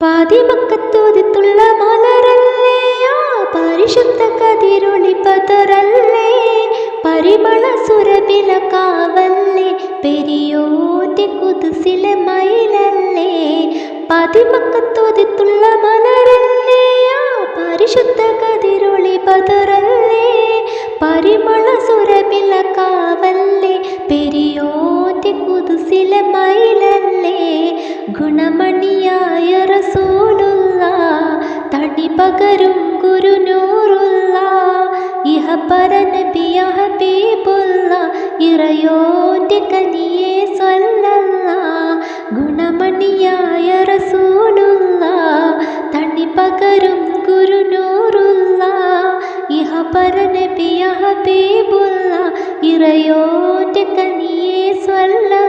പാതിമക്കത്തോതിത്തുള്ള മലരല്ലേ ആ പരിശുദ്ധ കതിരൊളി പതറല്ലേ പരിമള സുരബില കാവല്ലേ പെരിയോന്റെ കുതിസിലെ മയിലല്ലേ പാതിമക്കത്തോതിത്തുള്ള മലരല്ലേ ആ പരിശുദ്ധ കതിരൊളി പതറല്ലേ പരിമള സുരബില കാവല്ലേ പെരിയോന്റെ കുതിസിലെ മയിലല്ലേ മണിയായ റസൂലുള്ള തടി പകരും ഗുരുനൂറുള്ള ഇഹപര നബിയ ഹബീബുള്ള ഇറയോന്റെ കനിയെ സ്വല്ലല്ല ഗുണമണിയായ റസൂലുള്ള തടി പകരും ഗുരുനൂറുള്ള ഇഹപര നബിയ ഹബീബുള്ള ഇറയോന്റെ കനിയെ സ്വല്ലല്ല